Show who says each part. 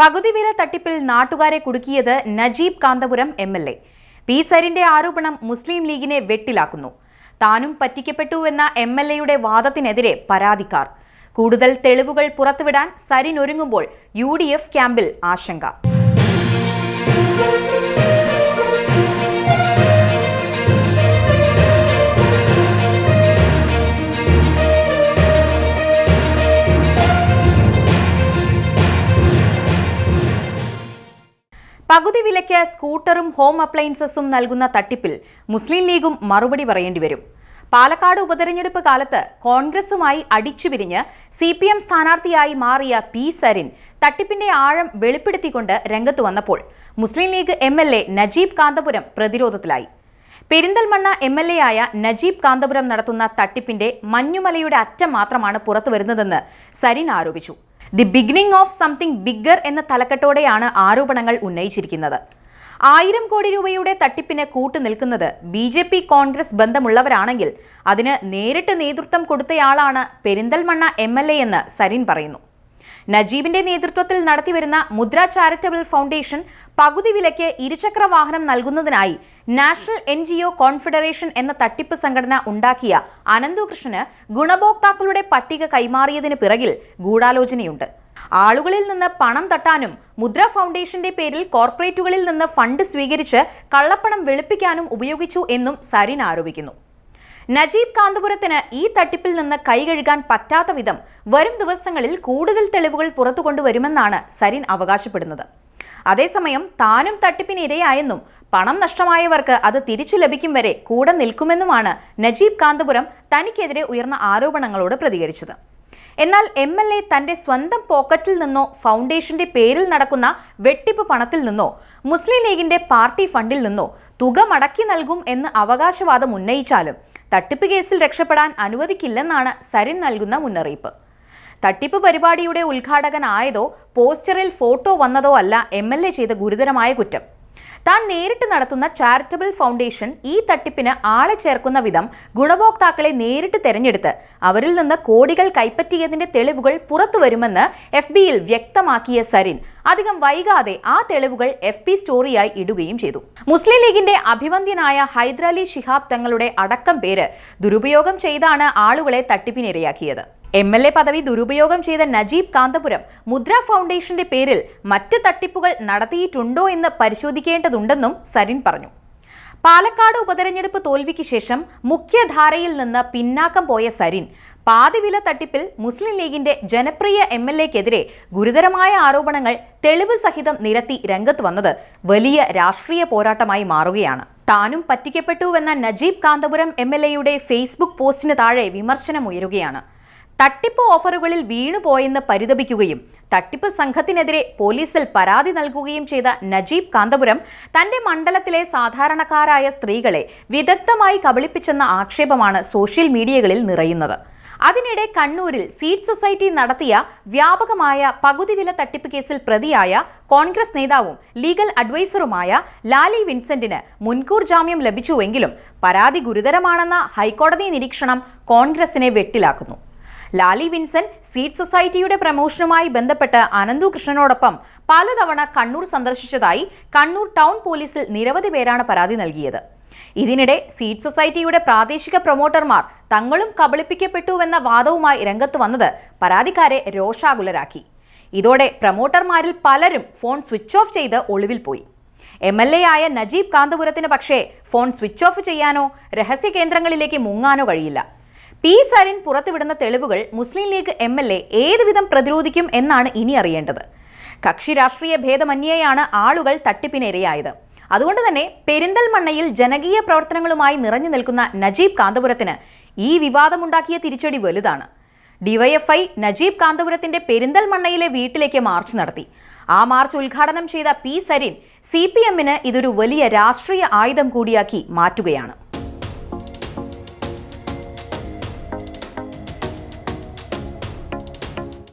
Speaker 1: പകുതി വില തട്ടിപ്പിൽ നാട്ടുകാരെ കുടുക്കിയത് Najeeb Kanthapuram M L A. P സരിന്റെ ആരോപണം മുസ്ലിം ലീഗിനെ വെട്ടിലാക്കുന്നു. താനും പറ്റിക്കപ്പെട്ടു എന്ന എം എൽ എയുടെ വാദത്തിനെതിരെ പരാതിക്കാർ. കൂടുതൽ തെളിവുകൾ പുറത്തുവിടാൻ സരിൻ ഒരുങ്ങുമ്പോൾ യു ഡി എഫ് ക്യാമ്പിൽ ആശങ്ക. പകുതി വിലയ്ക്ക് സ്കൂട്ടറും ഹോം അപ്ലയൻസസും നൽകുന്ന തട്ടിപ്പിൽ മുസ്ലിം ലീഗും മറുപടി പറയേണ്ടി വരും. പാലക്കാട് ഉപതെരഞ്ഞെടുപ്പ് കാലത്ത് കോൺഗ്രസുമായി അടിച്ചുപിരിഞ്ഞ് സി പി എം സ്ഥാനാർത്ഥിയായി മാറിയ പി സരിൻ തട്ടിപ്പിന്റെ ആഴം വെളിപ്പെടുത്തിക്കൊണ്ട് രംഗത്ത് വന്നപ്പോൾ Muslim League M L A Najeeb Kanthapuram പ്രതിരോധത്തിലായി. Perinthalmanna M L A ആയ നജീബ് കാന്തപുരം നടത്തുന്ന തട്ടിപ്പിന്റെ മഞ്ഞുമലയുടെ അറ്റം മാത്രമാണ് പുറത്തു വരുന്നതെന്ന് സരിൻ ആരോപിച്ചു. The beginning of something bigger എന്ന തലക്കെട്ടോടെയാണ് ആരോപണങ്ങൾ ഉന്നയിച്ചിരിക്കുന്നത്. ആയിരം കോടി രൂപയുടെ തട്ടിപ്പിന് കൂട്ടുനിൽക്കുന്നത് ബി ജെ പി കോൺഗ്രസ് ബന്ധമുള്ളവരാണെങ്കിൽ അതിന് നേരിട്ട് നേതൃത്വം കൊടുത്തയാളാണ് പെരിന്തൽമണ്ണ എം എൽ എ എന്ന് സരിൻ പറയുന്നു. നജീബിന്റെ നേതൃത്വത്തിൽ നടത്തിവരുന്ന മുദ്ര ചാരിറ്റബിൾ ഫൗണ്ടേഷൻ പകുതി വിലയ്ക്ക് ഇരുചക്ര വാഹനം നൽകുന്നതിനായി national N G O confederation എന്ന തട്ടിപ്പ് സംഘടന ഉണ്ടാക്കിയ അനന്തുകൃഷ്ണന് ഗുണഭോക്താക്കളുടെ പട്ടിക കൈമാറിയതിന് പിറകിൽ ഗൂഢാലോചനയുണ്ട്. ആളുകളിൽ നിന്ന് പണം തട്ടാനും മുദ്ര ഫൗണ്ടേഷന്റെ പേരിൽ കോർപ്പറേറ്റുകളിൽ നിന്ന് ഫണ്ട് സ്വീകരിച്ച് കള്ളപ്പണം വെളുപ്പിക്കാനും ഉപയോഗിച്ചു എന്നും സരിൻ ആരോപിക്കുന്നു. നജീബ് കാന്തപുരത്തിന് ഈ തട്ടിപ്പിൽ നിന്ന് കൈകഴുകാൻ പറ്റാത്ത വിധം വരും ദിവസങ്ങളിൽ കൂടുതൽ തെളിവുകൾ പുറത്തു കൊണ്ടുവരുമെന്നാണ് സരിൻ അവകാശപ്പെടുന്നത്. അതേസമയം താനും തട്ടിപ്പിന് ഇരയായെന്നും പണം നഷ്ടമായവർക്ക് അത് തിരിച്ചു ലഭിക്കും വരെ കൂടെ നിൽക്കുമെന്നുമാണ് നജീബ് കാന്തപുരം തനിക്കെതിരെ ഉയർന്ന ആരോപണങ്ങളോട് പ്രതികരിച്ചത്. എന്നാൽ എം എൽ എ തന്റെ സ്വന്തം പോക്കറ്റിൽ നിന്നോ ഫൗണ്ടേഷന്റെ പേരിൽ നടക്കുന്ന വെട്ടിപ്പ് പണത്തിൽ നിന്നോ മുസ്ലിം ലീഗിന്റെ പാർട്ടി ഫണ്ടിൽ നിന്നോ തുക മടക്കി നൽകും എന്ന് അവകാശവാദം ഉന്നയിച്ചാലും തട്ടിപ്പ് കേസിൽ രക്ഷപ്പെടാൻ അനുവദിക്കില്ലെന്നാണ് സരിൻ നൽകുന്ന മുന്നറിയിപ്പ്. തട്ടിപ്പ് പരിപാടിയുടെ ഉദ്ഘാടകനായതോ പോസ്റ്ററിൽ ഫോട്ടോ വന്നതോ അല്ല എം എൽ എ ചെയ്ത ഗുരുതരമായ കുറ്റം. താൻ നേരിട്ട് നടത്തുന്ന ചാരിറ്റബിൾ ഫൗണ്ടേഷൻ ഈ തട്ടിപ്പിന് ആളെ ചേർക്കുന്ന വിധം ഗുണഭോക്താക്കളെ നേരിട്ട് തെരഞ്ഞെടുത്ത് അവരിൽ നിന്ന് കോടികൾ കൈപ്പറ്റിയതിന്റെ തെളിവുകൾ പുറത്തുവരുമെന്ന് എഫ് ബിയിൽ വ്യക്തമാക്കിയ സരിൻ. അധികം വൈകാതെ ആ തെളിവുകൾ എഫ് പി സ്റ്റോറിയായി ഇടുകയും ചെയ്തു. മുസ്ലിം ലീഗിന്റെ അഭിവന്ദ്യനായ ഹൈദരലി ശിഹാബ് തങ്ങളുടെ അടക്കം പേര് ദുരുപയോഗം ചെയ്താണ് ആളുകളെ തട്ടിപ്പിനിരയാക്കിയത്. എം എൽ എ പദവി ദുരുപയോഗം ചെയ്ത നജീബ് കാന്തപുരം മുദ്ര ഫൗണ്ടേഷന്റെ പേരിൽ മറ്റ് തട്ടിപ്പുകൾ നടത്തിയിട്ടുണ്ടോ എന്ന് പരിശോധിക്കേണ്ടതുണ്ടെന്നും സരിൻ പറഞ്ഞു. പാലക്കാട് ഉപതെരഞ്ഞെടുപ്പ് തോൽവിക്ക് ശേഷം മുഖ്യധാരയിൽ നിന്ന് പിന്നാക്കം പോയ സരിൻ പാതിവില തട്ടിപ്പിൽ മുസ്ലിം ലീഗിന്റെ ജനപ്രിയ എം എൽ എക്കെതിരെ ഗുരുതരമായ ആരോപണങ്ങൾ തെളിവ് സഹിതം നിരത്തി രംഗത്ത് വന്നത് വലിയ രാഷ്ട്രീയ പോരാട്ടമായി മാറുകയാണ്. താനും പറ്റിക്കപ്പെട്ടുവെന്ന നജീബ് കാന്തപുരം എം എൽ എയുടെ ഫേസ്ബുക്ക് പോസ്റ്റിന് താഴെ വിമർശനം ഉയരുകയാണ്. തട്ടിപ്പ് ഓഫറുകളിൽ വീണുപോയെന്ന് പരിതപിക്കുകയും തട്ടിപ്പ് സംഘത്തിനെതിരെ പോലീസിൽ പരാതി നൽകുകയും ചെയ്ത നജീബ് കാന്തപുരം തന്റെ മണ്ഡലത്തിലെ സാധാരണക്കാരായ സ്ത്രീകളെ വിദഗ്ധമായി കബളിപ്പിച്ചെന്ന ആക്ഷേപമാണ് സോഷ്യൽ മീഡിയകളിൽ നിറയുന്നത്. അതിനിടെ കണ്ണൂരിൽ സീഡ് സൊസൈറ്റി നടത്തിയ വ്യാപകമായ പകുതി വില തട്ടിപ്പ് കേസിൽ പ്രതിയായ കോൺഗ്രസ് നേതാവും ലീഗൽ അഡ്വൈസറുമായ ലാലി വിൻസെന്റിന് മുൻകൂർ ജാമ്യം ലഭിച്ചുവെങ്കിലും പരാതി ഗുരുതരമാണെന്ന ഹൈക്കോടതി നിരീക്ഷണം കോൺഗ്രസിനെ വെട്ടിലാക്കുന്നു. ലാലി വിൻസെന്റ് സീഡ് സൊസൈറ്റിയുടെ പ്രമോഷനുമായി ബന്ധപ്പെട്ട് അനന്തു കൃഷ്ണനോടൊപ്പം പലതവണ കണ്ണൂർ സന്ദർശിച്ചതായി കണ്ണൂർ ടൗൺ പോലീസിൽ നിരവധി പേരാണ് പരാതി നൽകിയത്. ഇതിനിടെ സീഡ് സൊസൈറ്റിയുടെ പ്രാദേശിക പ്രൊമോട്ടർമാർ തങ്ങളും കബളിപ്പിക്കപ്പെട്ടുവെന്ന വാദവുമായി രംഗത്ത് വന്നത് പരാതിക്കാരെ രോഷാകുലരാക്കി. ഇതോടെ പ്രൊമോട്ടർമാരിൽ പലരും ഫോൺ സ്വിച്ച് ഓഫ് ചെയ്ത് ഒളിവിൽ പോയി. എം എൽ എ ആയ നജീബ് കാന്തപുരത്തിന് പക്ഷേ ഫോൺ സ്വിച്ച് ഓഫ് ചെയ്യാനോ രഹസ്യ കേന്ദ്രങ്ങളിലേക്ക് മുങ്ങാനോ കഴിയില്ല. പി സരിൻ പുറത്തുവിടുന്ന തെളിവുകൾ Muslim League M L A ഏതുവിധം പ്രതിരോധിക്കും എന്നാണ് ഇനി അറിയേണ്ടത്. കക്ഷി രാഷ്ട്രീയ ഭേദമന്യേയാണ് ആളുകൾ തട്ടിപ്പിനിരയായത്. അതുകൊണ്ട് തന്നെ പെരിന്തൽമണ്ണയിൽ ജനകീയ പ്രവർത്തനങ്ങളുമായി നിറഞ്ഞു നിൽക്കുന്ന നജീബ് കാന്തപുരത്തിന് ഈ വിവാദമുണ്ടാക്കിയ തിരിച്ചടി വലുതാണ്. ഡിവൈഎഫ്ഐ നജീബ് കാന്തപുരത്തിന്റെ പെരിന്തൽമണ്ണയിലെ വീട്ടിലേക്ക് മാർച്ച് നടത്തി. ആ മാർച്ച് ഉദ്ഘാടനം ചെയ്ത പി സരിൻ സി പി എമ്മിന് ഇതൊരു വലിയ രാഷ്ട്രീയ ആയുധം കൂടിയാക്കി മാറ്റുകയാണ്.